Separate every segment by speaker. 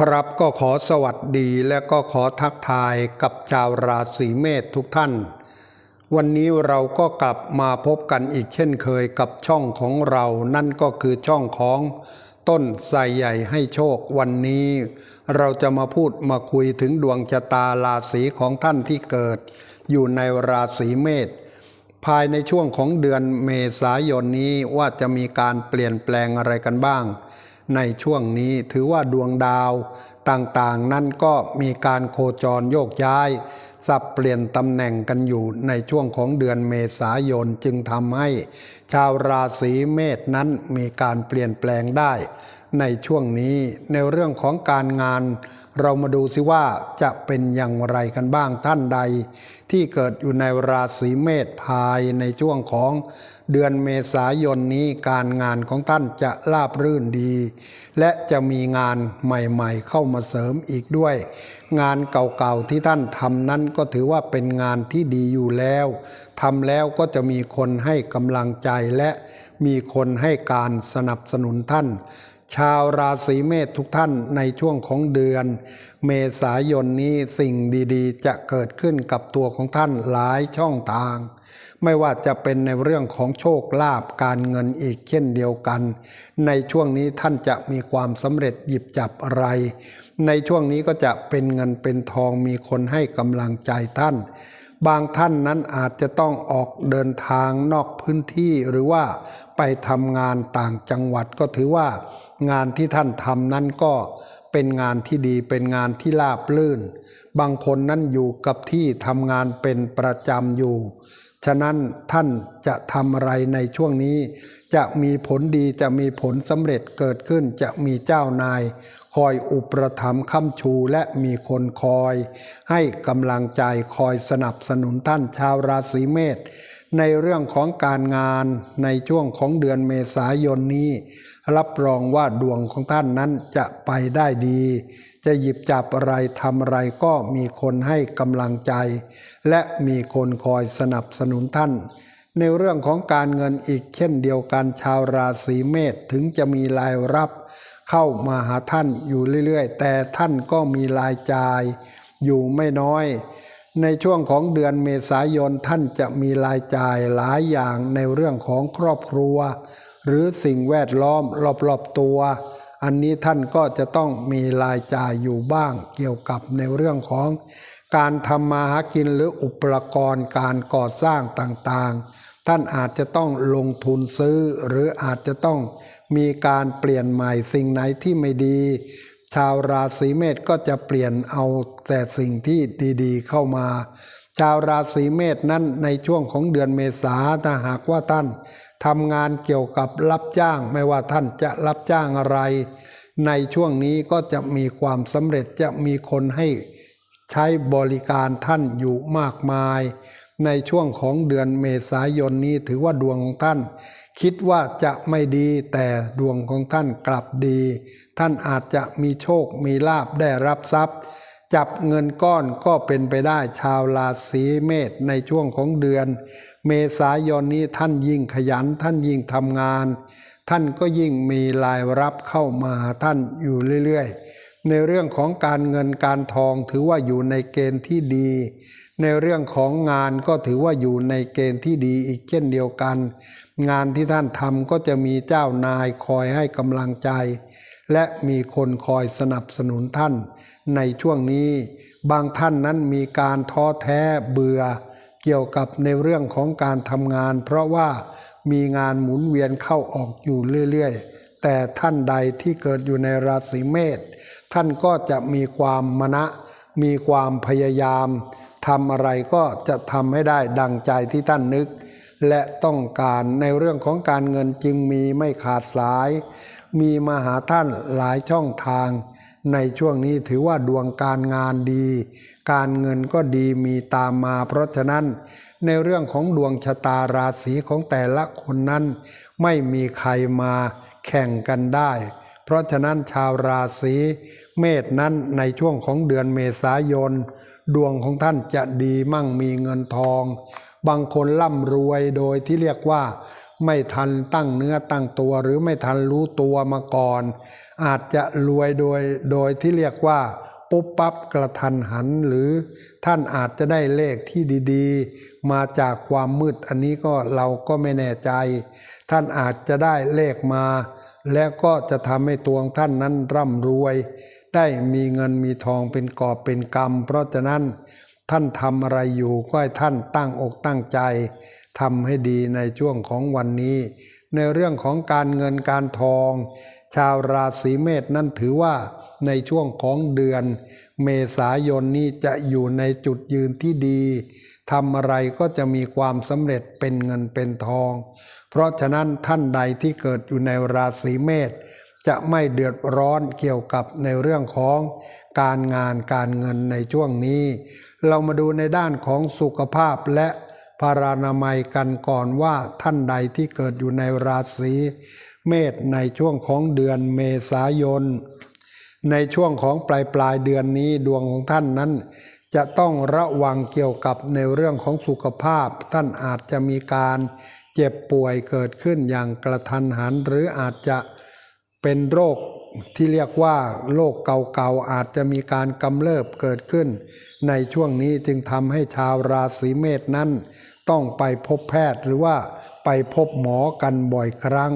Speaker 1: ครับก็ขอสวัสดีและก็ขอทักทายกับชาวราศีเมษทุกท่าน วันนี้เราก็กลับมาพบกันอีกเช่นเคยกับช่องของเรา นั่นก็คือช่องของต้นไทรใหญ่ให้โชควันนี้ เราจะมาพูดมาคุยถึงดวงชะตาราศีของท่านที่เกิด อยู่ในราศีเมษภายในช่วงของเดือนเมษายนนี้ว่าจะมีการเปลี่ยนแปลงอะไรกันบ้าง ในช่วงนี้ถือว่าดวงดาวต่างๆ นั้นก็มีการโคจรโยกย้าย สับเปลี่ยนตำแหน่งกันอยู่ในช่วงของเดือนเมษายนจึงทำให้ ชาวราศีเมษนั้นมีการเปลี่ยนแปลงได้ ในช่วงนี้ในเรื่องของการงานเรามาดูสิว่าจะเป็นอย่างไรกันบ้างท่านใด ที่เกิดอยู่ในราศีเมษภายในช่วงของ เดือนเมษายนนี้การงานของท่านจะราบรื่นดี และจะมีงานใหม่ๆ เข้ามาเสริมอีกด้วย งานเก่าๆที่ท่านทำนั้นก็ถือว่าเป็นงานที่ดีอยู่แล้วทำแล้วก็จะมีคนให้กำลังใจและมีคนให้การสนับสนุนท่าน ชาวราศีเมษทุกท่านในช่วงของเดือน เมษายนนี้สิ่งดีๆ จะเกิดขึ้นกับตัวของท่านหลายช่องทาง ไม่ว่าจะเป็นในเรื่องของโชคลาภการเงินอีกเช่นเดียวกัน ในช่วงนี้ท่านจะมีความสำเร็จหยิบจับอะไร ในช่วงนี้ก็จะเป็นเงินเป็นทองมีคนให้กำลังใจท่าน บางท่านนั้นอาจจะต้องออกเดินทางนอกพื้นที่หรือว่าไปทำงานต่างจังหวัดก็ถือว่า งานที่ท่านทำนั้นก็เป็นงานที่ดีเป็นงานที่ราบลื่น บางคนนั้นอยู่กับที่ทำงานเป็นประจำอยู่ ฉะนั้นท่านจะทำอะไรในช่วงนี้ จะมีผลดีจะมีผลสำเร็จเกิดขึ้นจะมีเจ้านาย คอยอุปถัมภ์ค้ำชูและมีคนคอย ให้กำลังใจคอยสนับสนุนท่านชาวราศีเมษในเรื่องของการงานในช่วงของเดือนเมษายนนี้ รับรองว่าดวงของท่านนั้นจะไปได้ดี จะหยิบจับอะไรทำอะไรก็มีคนให้กำลังใจ และมีคนคอยสนับสนุนท่าน ในเรื่องของการเงินอีกเช่นเดียวกันชาวราศีเมษถึงจะมีรายรับ เข้ามาหาท่านอยู่เรื่อยๆ แต่ท่านก็มีรายจ่าย อยู่ไม่น้อย ในช่วงของเดือนเมษายนท่านจะมีรายจ่ายหลายอย่างในเรื่องของครอบครัว หรือสิ่งแวดล้อมรอบๆตัว อันนี้ท่านก็จะต้องมีรายจ่ายอยู่บ้างเกี่ยวกับในเรื่องของการทำมาหากินหรืออุปกรณ์การก่อสร้างต่างๆ ท่านอาจจะต้องลงทุนซื้อ หรืออาจจะต้องมีการเปลี่ยนใหม่สิ่งไหนที่ไม่ดี ชาวราศีเมษก็จะเปลี่ยนเอาแต่สิ่งที่ดีๆ เข้ามา ชาวราศีเมษนั้นในช่วงของเดือนเมษาถ้าหากว่าท่าน ทำงานเกี่ยวกับรับจ้าง ไม่ว่าท่านจะรับจ้างอะไร ในช่วงนี้ก็จะมีความสำเร็จจะมีคนให้ใช้บริการท่านอยู่มากมาย ในช่วงของเดือนเมษายนนี้ถือว่าดวงของท่าน คิดว่าจะไม่ดีแต่ดวงของท่านกลับดี ท่านอาจจะมีโชคมีลาบได้รับทรัพย์ จับเงินก้อนก็เป็นไปได้ชาวราศีเมษในช่วงของเดือน เมษายนนี้ท่านยิ่งขยัน ท่านยิ่งทำงาน ท่านก็ยิ่งมีรายรับเข้ามาท่านอยู่เรื่อยๆ ในเรื่องของการเงินการทองถือว่าอยู่ในเกณฑ์ที่ดี ในเรื่องของงานก็ถือว่าอยู่ในเกณฑ์ที่ดีอีกเช่นเดียวกัน งานที่ท่านทำก็จะมีเจ้านายคอยให้กำลังใจ และมีคนคอยสนับสนุนท่าน ในช่วงนี้ บางท่านนั้นมีการท้อแท้เบื่อ เกี่ยวกับในเรื่องของการทำงาน เพราะว่ามีงานหมุนเวียนเข้าออกอยู่เรื่อยๆ แต่ท่านใดที่เกิดอยู่ในราศีเมษท่านก็จะมีความมณะ มีความพยายามทำอะไรก็จะทำให้ได้ดังใจที่ท่านนึก และต้องการในเรื่องของการเงินจึงมีไม่ขาดสาย มีมาหาท่านหลายช่องทาง ในช่วงนี้ถือว่าดวงการงานดี การเงินก็ดีมีตามมา เพราะฉะนั้นในเรื่องของดวงชะตาราศีของแต่ละคนนั้น ไม่มีใครมาแข่งกันได้ เพราะฉะนั้นชาวราศีเมษนั้นในช่วงของเดือนเมษายน ดวงของท่านจะดีมั่งมีเงินทอง บางคนร่ำรวยโดยที่เรียกว่า ไม่ทันตั้งเนื้อตั้งตัวหรือไม่ทันรู้ตัวมาก่อน อาจจะรวยโดยโดยที่เรียกว่า ปุ๊บปั๊บกระทันหัน หรือท่านอาจจะได้เลขที่ดีๆ มาจากความมืดอันนี้ก็เราก็ไม่แน่ใจ ท่านอาจจะได้เลขมา และก็จะทำให้ตัวของท่านนั้นร่ำรวย ได้มีเงินมีทองเป็นกอบเป็นกำเพราะฉะนั้นท่านทำอะไรอยู่ก็ให้ท่านตั้งอกตั้งใจทำให้ดีในช่วงของวันนี้ ในเรื่องของการเงินการทอง ชาวราศีเมษนั้นถือว่า ในช่วงของเดือน เมษายนนี้จะอยู่ในจุดยืนที่ดีทำอะไรก็จะมีความสำเร็จเป็นเงินเป็นทอง เพราะฉะนั้นท่านใดที่เกิดอยู่ในราศีเมษจะไม่เดือดร้อนเกี่ยวกับในเรื่องของการงานการเงินในช่วงนี้ เรามาดูในด้านของสุขภาพและพารานามัยกันก่อนว่าท่านใดที่เกิดอยู่ในราศีเมษในช่วงของเดือนเมษายน ในช่วงของปลายปลายเดือนนี้ดวงของท่านนั้น จะต้องระวังเกี่ยวกับในเรื่องของสุขภาพ ท่านอาจจะมีการเจ็บป่วยเกิดขึ้นอย่างกระทันหัน หรืออาจจะเป็นโรคที่เรียกว่าโรคเก่าๆอาจจะมีการกำเริบเกิดขึ้น ในช่วงนี้จึงทำให้ชาวราศีเมษนั้น ต้องไปพบแพทย์หรือว่าไปพบหมอกันบ่อยครั้ง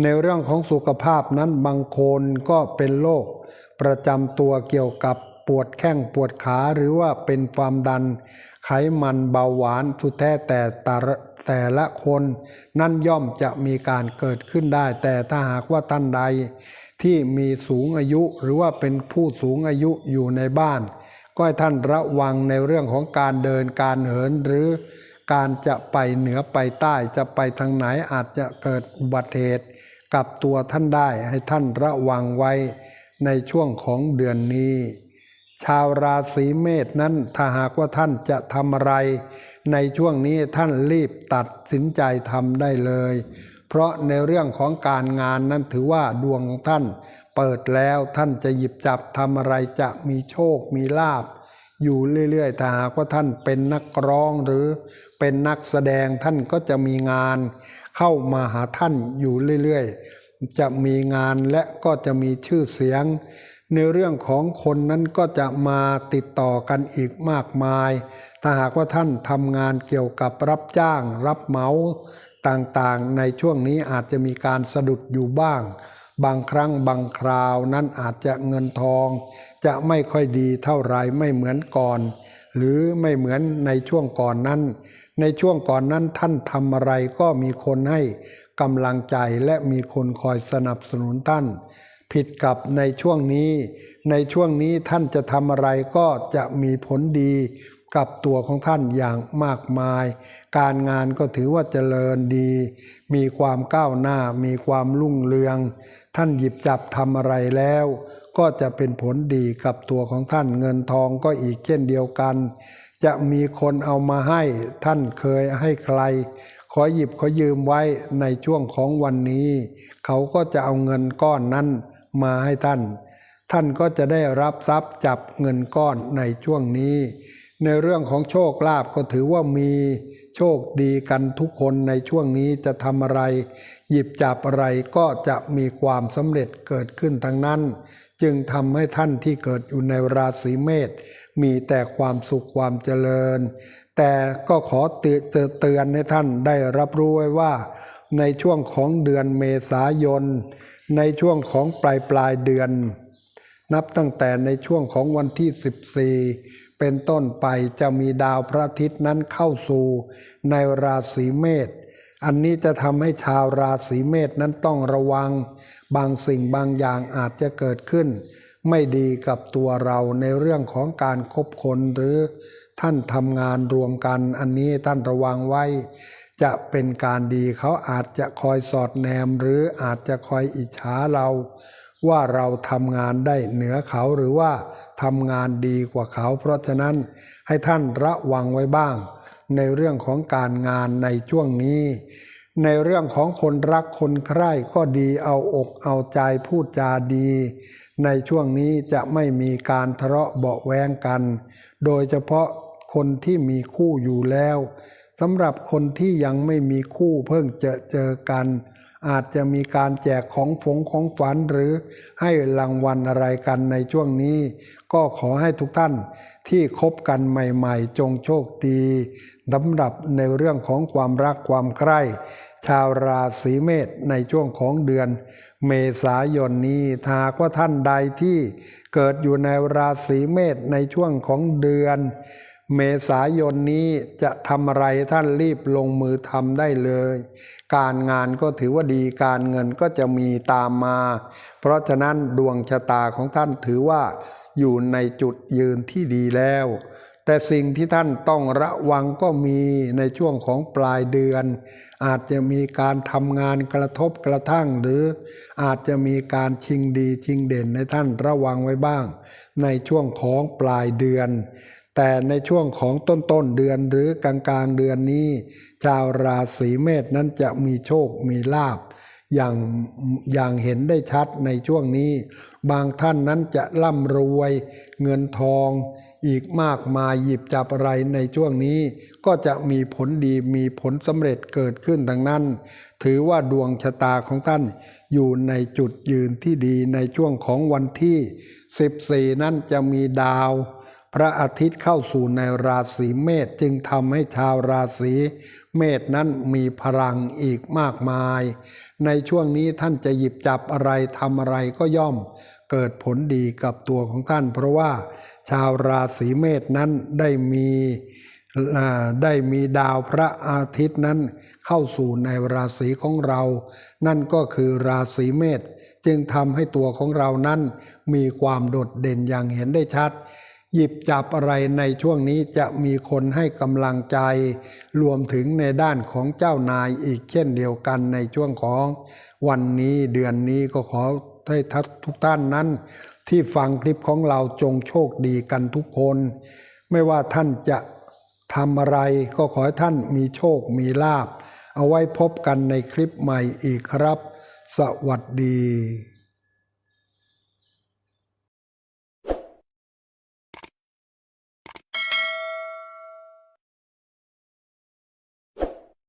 Speaker 1: ในเรื่องของสุขภาพนั้นบางคนก็เป็นโรคประจำตัวเกี่ยวกับปวดแข้งปวดขาหรือว่าเป็นความดัน ไขมันเบาหวานทุแท้แต่แต่ละแต่ละคนนั่นย่อมจะมีการเกิดขึ้นได้ แต่ถ้าหากว่าท่านใด ที่มีสูงอายุหรือว่าเป็นผู้สูงอายุอยู่ในบ้าน ก็ให้ท่านระวังในเรื่องของการเดินการเหินหรือการจะไปเหนือไปใต้จะไปทางไหนอาจจะเกิดอุบัติเหตุ กับตัวท่านได้ให้ท่านระวังไว้ในช่วงของเดือนนี้ ชาวราศีเมษนั้นถ้าหากว่าท่านจะทำอะไร ในช่วงนี้ท่านรีบตัดสินใจทำได้เลย เพราะในเรื่องของการงานนั้นถือว่าดวงของท่าน เปิดแล้วท่านจะหยิบจับทำอะไรจะมีโชคมีลาบอยู่เรื่อยๆถ้าหากว่าท่านเป็นนักร้องหรือเป็นนักแสดงท่านก็จะมีงาน เข้ามาหาท่านอยู่เรื่อยๆ จะมีงานและก็จะมีชื่อเสียง ในเรื่องของคนนั้นก็จะมาติดต่อกันอีกมากมาย ถ้าหากว่าท่านทำงานเกี่ยวกับรับจ้าง รับเหมาต่างๆ ในช่วงนี้อาจจะมีการสะดุดอยู่บ้าง บางครั้งบางคราวนั้นอาจจะเงินทอง จะไม่ค่อยดีเท่าไรไม่เหมือนก่อน หรือไม่เหมือนในช่วงก่อนนั้น ในช่วงก่อนนั้นท่านทำอะไรก็มีคนให้กำลังใจและมีคนคอยสนับสนุนท่าน ผิดกับในช่วงนี้ ในช่วงนี้ท่านจะทำอะไรก็จะมีผลดีกับตัวของท่านอย่างมากมาย การงานก็ถือว่าเจริญดี มีความก้าวหน้า มีความรุ่งเรือง ท่านหยิบจับทำอะไรแล้ว ก็จะเป็นผลดีกับตัวของท่านเงินทองก็อีกเช่นเดียวกัน จะมีคนเอามาให้ท่านเคยให้ใคร ขอหยิบขอยืมไว้ในช่วงของวันนี้ เขาก็จะเอาเงินก้อนนั้นมาให้ท่าน ท่านก็จะได้รับทรัพย์จับเงินก้อนในช่วงนี้ ในเรื่องของโชคลาภก็ถือว่ามีโชคดีกันทุกคนในช่วงนี้จะทำอะไร หยิบจับอะไรก็จะมีความสำเร็จเกิดขึ้นทั้งนั้น จึงทำให้ท่านที่เกิดอยู่ในราศีเมษ มีแต่ความสุขความเจริญ แต่ก็ขอเตือนเตือนให้ท่านได้รับรู้ไว้ว่า ในช่วงของเดือนเมษายน ในช่วงของปลายปลายเดือน นับตั้งแต่ในช่วงของวันที่ 14 เป็นต้นไปจะมีดาวพระอาทิตย์นั้นเข้าสู่ในราศีเมษอันนี้จะทำให้ชาวราศีเมษนั้นต้องระวัง บางสิ่งบางอย่างอาจจะเกิดขึ้น ไม่ดีกับตัวเราในเรื่องของการคบคนหรือท่านทำงานรวมกันอันนี้ท่านระวังไว้ จะเป็นการดีเขาอาจจะคอยสอดแนม หรืออาจจะคอยอิจฉาเรา ว่าเราทำงานได้เหนือเขาหรือว่าทำงานดีกว่าเขา เพราะฉะนั้นให้ท่านระวังไว้บ้าง ในเรื่องของการงานในช่วงนี้ ในเรื่องของคนรักคนใคร่ก็ดีเอาอกเอาใจพูดจาดี ในช่วงนี้จะไม่มีการทะเลาะเบาแวงกัน โดยเฉพาะคนที่มีคู่อยู่แล้วสสำหรับคนที่ยังไม่มีคู่เพิ่งจะเจอกัน อาจจะมีการแจกของฝงของฝันหรือให้รางวัลอะไรกันในช่วงนี้ ก็ขอให้ทุกท่านที่คบกันใหม่ๆ จงโชคดีสำหรับในเรื่องของความรักความใคร่ชาวราศีเมษในช่วงของเดือน เมษายนนี้ถ้าหากว่าท่านใดที่เกิดอยู่ในราศีเมษในช่วงของเดือน เมษายนนี้จะทำอะไรท่านรีบลงมือทำได้เลย การงานก็ถือว่าดีการเงินก็จะมีตามมา เพราะฉะนั้นดวงชะตาของท่านถือว่าอยู่ในจุดยืนที่ดีแล้ว แต่สิ่งที่ท่านต้องระวังก็มีในช่วงของปลายเดือน อาจจะมีการทำงานกระทบกระทั่ง หรืออาจจะมีการชิงดีชิงเด่นในท่านระวังไว้บ้าง ในช่วงของปลายเดือน แต่ในช่วงของต้นต้นเดือนหรือกลางกลางๆเดือนนี้ ชาวราศีเมษนั้นจะมีโชคมีลาภ อย่างอย่างเห็นได้ชัดในช่วงนี้ บางท่านนั้นจะร่ำรวยเงินทอง อีกมากมายหยิบจับอะไรในช่วงนี้ ก็จะมีผลดีมีผลสำเร็จเกิดขึ้นดังนั้น ถือว่าดวงชะตาของท่านอยู่ในจุดยืนที่ดีในช่วงของวันที่ 14 นั้นจะมีดาว พระอาทิตย์เข้าสู่ในราศีเมษจึงทำให้ชาวราศีเมษนั้นมีพลังอีกมากมาย ในช่วงนี้ท่านจะหยิบจับอะไรทำอะไรก็ย่อม เกิดผลดีกับตัวของท่าน เพราะว่าชาวราศีเมษนั้นได้มีได้มีดาวพระอาทิตย์นั้นเข้าสู่ในราศีของเรา นั่นก็คือราศีเมษจึงทำให้ตัวของเรานั้นมีความโดดเด่นอย่างเห็นได้ชัด หยิบจับอะไรในช่วงนี้จะมีคนให้กำลังใจ รวมถึงในด้านของเจ้านายอีกเช่นเดียวกันในช่วงของวันนี้เดือนนี้ก็ขอให้ทุกท่านนั้น ที่ฟังคลิปของเราจงโชคดีกันทุกคน ไม่ว่าท่านจะทำอะไรก็ขอให้ท่านมีโชคมีลาภเอาไว้พบกันในคลิปใหม่อีกครับ สวัสดี